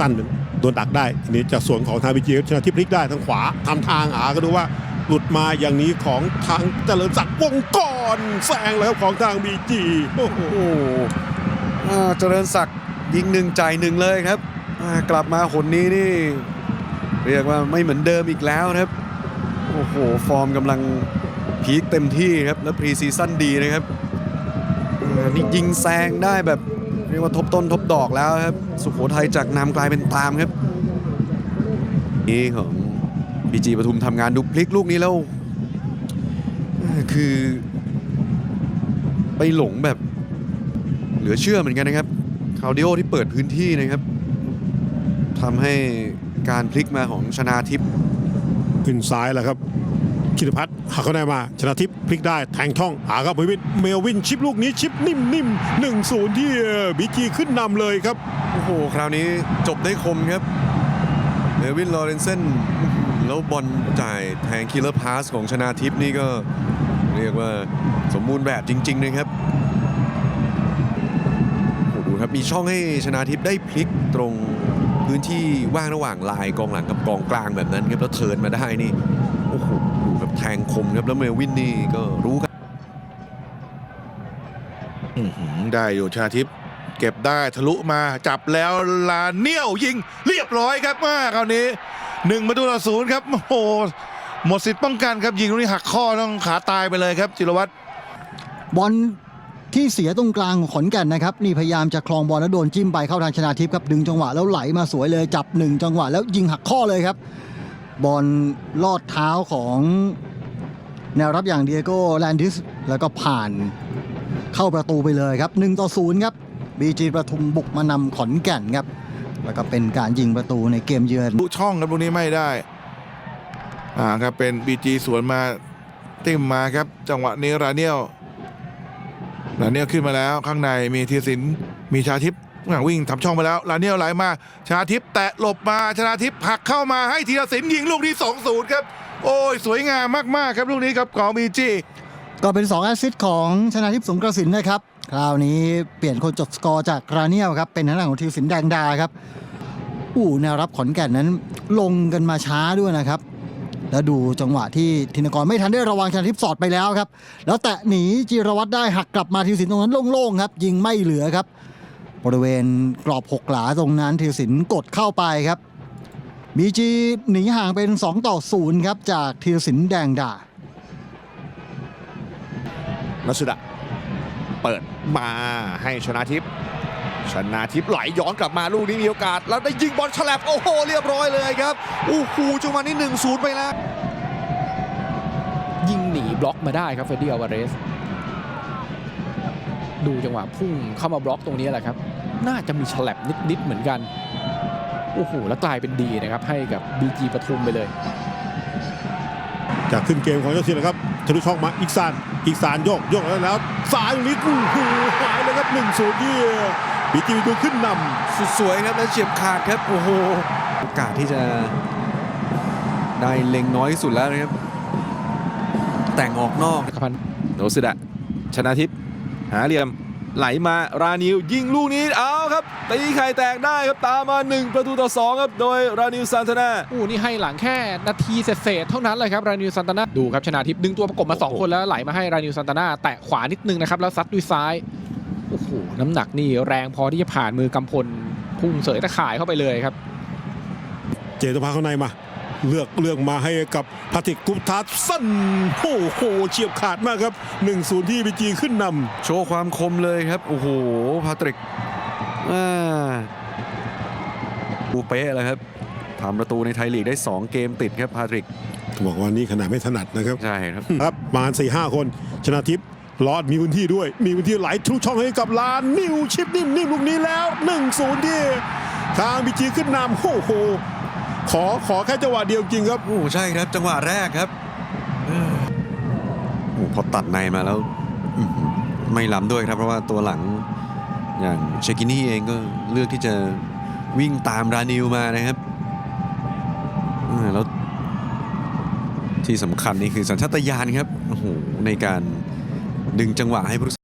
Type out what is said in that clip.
สั้นโดนดักได้ทีนี้จากส่วนของทางบีจีชนะทิพย์พลิกได้ทางขวาทำทางอาก็ดูว่าหลุดมาอย่างนี้ของทางเจริญศักดิ์วงกรแซงแล้วของทางบีจีโอ้โหเจริญศักดิ์ยิงหนึ่งใจหนึ่งเลยครับกลับมาหนนี้นี่ เรียกว่าไม่เหมือนเดิมอีกแล้วครับโอ้โหฟอร์มกำลังพีคเต็มที่ครับแล้วพรีซีซั่นดีนะครับนี่ยิงแซงได้แบบ เรียกว่าทบต้นทบดอกแล้วครับ สุโขทัยจากนำกลายเป็นตามครับนี่ของบีจีปทุมทำงานดูพลิกลูกนี้แล้ว คือ ไปหลงแบบ เหลือเชื่อเหมือนกันนะครับคาวดิโอที่เปิดพื้นที่นะครับทำให้การพลิกมาของชนาทิพย์ขึ้นซ้ายแล้วครับ คิรพัฒน์หักเข้าได้มาชนะทิพย์พลิกได้แทงช่องหาครับเมวินเมลวินชิปลูกนี้ชิปนิ่มๆหนึ่งศูนย์ที่บีจีขึ้นนำเลยครับโอ้โหคราวนี้จบได้คมครับเมลวินลอเรนเซนแล้วบอลจ่ายแทงคิลเลอร์พาสของชนาทิพย์นี่ก็เรียกว่าสมบูรณ์แบบจริงๆนะครับโอ้โหดูครับมีช่องให้ชนาทิพย์ได้พลิกตรงพื้นที่ว่างระหว่างลายกองหลังกับกองกลางแบบนั้นครับแล้วเทินมาได้นี่โอ้โหดู แทงคมครับแล้วเมวินนี่ก็รู้ครับอื้อหือได้อยู่ชนาทิพย์เก็บได้ทะลุมาจับแล้วลาเนียวยิงเรียบร้อยครับมาคราวนี้หนึ่งประตูต่อศูนย์ครับโอ้โหหมดสิทธิ์ป้องกันครับยิงลูกนี้หักข้อต้องขาตายไปเลยครับ จิรวัตรบอลที่เสียตรงกลางของขอนแก่นนะครับ นี่พยายามจะคลองบอลแล้วโดนจิ้มไปเข้าทางชนาทิพย์ครับดึงจังหวะแล้วไหลมาสวยเลยจับหนึ่งจังหวะแล้วยิงหักข้อเลยครับ บอลลอดเท้าของแนวรับอย่างเดียโก้แลนดิส แล้วก็ผ่านเข้าประตูไปเลยครับ1ต่อ0ครับบีจีประทุมบุกมานำขอนแก่นครับ แล้วก็เป็นการยิงประตูในเกมเยือนลุช่องครับลูกนี้ไม่ได้อ่าครับเป็นบีจีสวนมาติมมาครับ จังหวะนี้ราเนียลราเนียลขึ้นมาแล้วข้างในมีธีรศิลป์มีชาทิพย์ วิ่งทำช่องไปแล้วราเนียลไหลมาชนาทิพย์แตะหลบมาชนาทิพย์ผลักเข้ามาให้ธีรศิลป์ยิงลูกที่2-0ครับ โอ้ย สวยงามมากๆครับลูกนี้ครับของบีจีก็เป็น 2 แอสซิสต์ของชนะทิพย์สงกระสินนะครับ คราวนี้เปลี่ยนคนจดสกอร์จากกราเนียลครับเป็นทางด้านของทีมสินแดงดาครับอู้แนวรับขอนแก่นนั้นลงกันมาช้าด้วยนะครับแล้วดูจังหวะที่ธินกรไม่ทันได้ระวังชนะทิพย์สอดไปแล้วครับ แล้วแตะหนีจิรวัตรได้หักกลับมาทีมสินตรงนั้นโล่งๆครับ ยิงไม่เหลือครับ บริเวณกรอบหกหลาตรงนั้นทีมสินกดเข้าไปครับบีจีหนีห่างเป็น 2 ต่อ 0 ครับ จากทีมสินแดงดานัสุดะเปิดมาให้ชนะทิพย์ชนะทิพย์ไหลย้อนกลับมาลูกนี้มีโอกาส แล้วได้ยิงบอลฉลับโอ้โห เรียบร้อยเลยครับโอ้โหจังหวะนี้1นศูนย์ไปแล้ว ยิงหนีบล็อกมาได้ครับเฟรดดี้อลวาเรส ดูจังหวะพุ่งเข้ามาบล็อกตรงนี้แหละครับ น่าจะมีฉลับนิด ๆ เหมือนกัน โอ้โห แล้วกลายเป็นดีนะครับ ให้กับ BG ปทุมไปเลย จากขึ้นเกมของเจ้าสินนะครับทะลุช่องมาอีกซานอีกซานโยกโยกแล้วแล้วซ้ายลิดโอ้โหหายเลยครับหนึ่งศูนย์ที่บีจีดูขึ้นนำสุดสวยครับและเฉียบขาดครับโอ้โหโอกาสที่จะได้เล็งน้อยที่สุดแล้วนะครับ แต่งออกนอกจักรพันธ์โนสุดะชนะทิพย์หาเหลี่ยม ไหลมารานิวยิงลูกนี้เอาครับตีไข่แตกได้ครับตามมา 1 ประตูต่อ2ครับโดยรานิวซานตนาอู้นี่ให้หลังแค่นาทีเศษๆเท่านั้นเลยครับรานิวซันตานาดูครับชนาทิพย์ดึงตัวประกบมา 2 คนแล้วไหลมาให้รานิวซันตานาแตะขวานิดนึงนะครับแล้วซัดด้วยซ้ายโอ้โหน้ำหนักนี่แรงพอที่จะผ่านมือกำพลพุ่งเสยตะข่ายเข้าไปเลยครับ เจตพาเข้าในมา เลือกเลือกมาให้กับพาติกกุปทัสสั้นโอ้โหเฉียบขาดมากครับ 1 0 ที่บีจีขึ้นนำโชว์ความคมเลยครับ โอ้โหพาตริกอ่าปูเป๊ะเลยครับทำประตูในไทยลีกได้ 2 เกมติดครับพาตริกบอกว่านี่ขนาดไม่ถนัดนะครับ ใช่ครับครับประมาณสี่ห้าคนชนะทิพย์ลอดมีพื้นที่ด้วย มีพื้นที่ไหลทุกช่องให้กับลานนิวชิปนิ่มนิ่มลูกนี้แล้ว1นศูนย์ที่ทางบีจีขึ้นนำโอ้โห ขอขอแค่จังหวะเดียวจริงครับโอ้ใช่ครับจังหวะแรกครับโอ้พอตัดในมาแล้วไม่ล้ำด้วยครับ เพราะว่าตัวหลังอย่างเชกินี่เองก็เลือกที่จะวิ่งตามรานิวมานะครับแล้วที่สำคัญนี่คือสัญชาตญาณครับโอ้โหในการดึงจังหวะให้ผู้